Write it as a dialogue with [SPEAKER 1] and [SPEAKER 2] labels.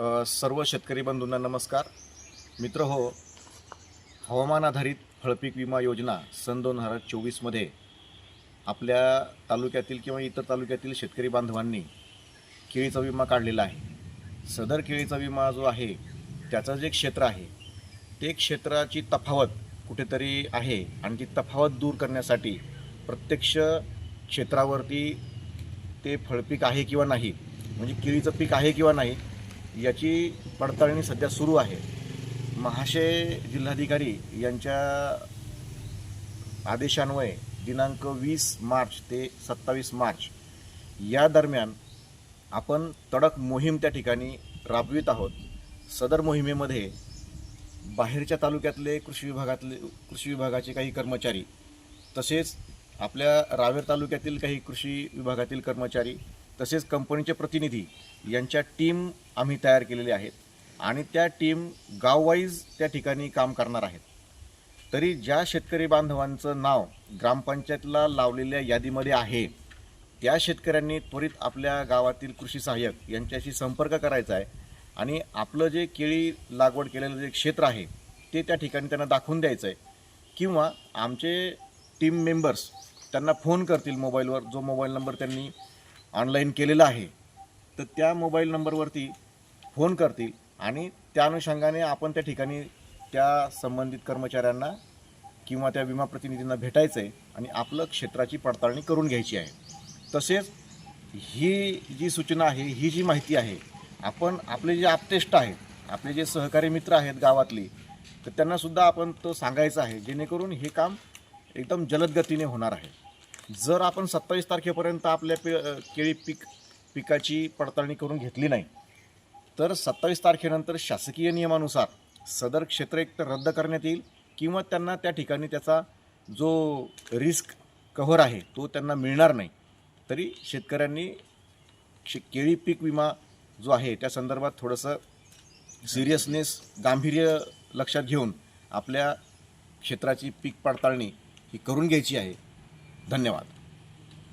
[SPEAKER 1] सर्व शेतकरी बंधूंना नमस्कार. मित्र हो हवामान आधारित फळपीक विमा योजना सन दोन हजार चोवीसमध्ये आपल्या तालुक्यातील किंवा इतर तालुक्यातील शेतकरी बांधवांनी केळीचा विमा काढलेला आहे. सदर केळीचा विमा जो आहे त्याचं जे क्षेत्र आहे ते क्षेत्राची तफावत कुठेतरी आहे आणि ती तफावत दूर करण्यासाठी प्रत्यक्ष क्षेत्रावरती ते फळपीक आहे किंवा नाही म्हणजे केळीचं पीक आहे किंवा नाही याची पडताळणी सध्या सुरू आहे. महाशय जिल्हाधिकारी यांच्या आदेशान्वये दिनांक वीस मार्च ते सत्तावीस मार्च या दरम्यान आपण तडक मोहीम त्या ठिकाणी राबवित आहोत. सदर मोहिमेमध्ये बाहेरच्या तालुक्यातले कृषी विभागातले कृषी विभागाचे काही कर्मचारी तसेच आपल्या रावेर तालुक्यातील काही कृषी विभागातील कर्मचारी तसेच कंपनीचे प्रतिनिधी यांच्या टीम आम्ही तयार केलेल्या आहेत. आणि त्या टीम गाववाईज त्या ठिकाणी काम करणार आहेत. तरी ज्या शेतकरी बांधवांचं नाव ग्रामपंचायतला लावलेल्या यादीमध्ये आहे त्या शेतकऱ्यांनी त्वरित आपल्या गावातील कृषी सहाय्यक यांच्याशी संपर्क करायचा आहे आणि आपलं जे केळी लागवड केलेलं जे क्षेत्र आहे ते त्या ठिकाणी त्यांना दाखवून द्यायचं आहे. किंवा आमचे टीम मेंबर्स त्यांना फोन करतील मोबाईलवर जो मोबाईल नंबर त्यांनी ऑनलाईन केलेलं आहे तर त्या मोबाईल नंबरवरती फोन करतील आणि त्या अनुषंगाने आपण त्या ठिकाणी त्या संबंधित कर्मचाऱ्यांना किंवा त्या विमा प्रतिनिधींना भेटायचं आहे आणि आपलं क्षेत्राची पडताळणी करून घ्यायची आहे. तसेच ही जी सूचना आहे ही जी माहिती आहे आपण आपले जे आपतेष्ट आहेत आपले जे सहकारी मित्र आहेत गावातली तर त्यांनासुद्धा आपण तो सांगायचं आहे जेणेकरून हे काम एकदम जलद गतीने होणार आहे. जर आपण सत्तावीस तारखेपर्यंत आपल्या पि केळी पीक पिकाची पडताळणी करून घेतली नाही तर सत्तावीस तारखेनंतर शासकीय नियमानुसार सदर क्षेत्र एकतर रद्द करण्यात येईल किंवा त्यांना त्या ठिकाणी त्याचा जो रिस्क कव्हर आहे तो त्यांना मिळणार नाही. तरी शेतकऱ्यांनी शे केळी पीक विमा जो आहे त्या संदर्भात थोडंसं सिरियसनेस गांभीर्य लक्षात घेऊन आपल्या क्षेत्राची पीक पडताळणी ही करून घ्यायची आहे. धन्यवाद.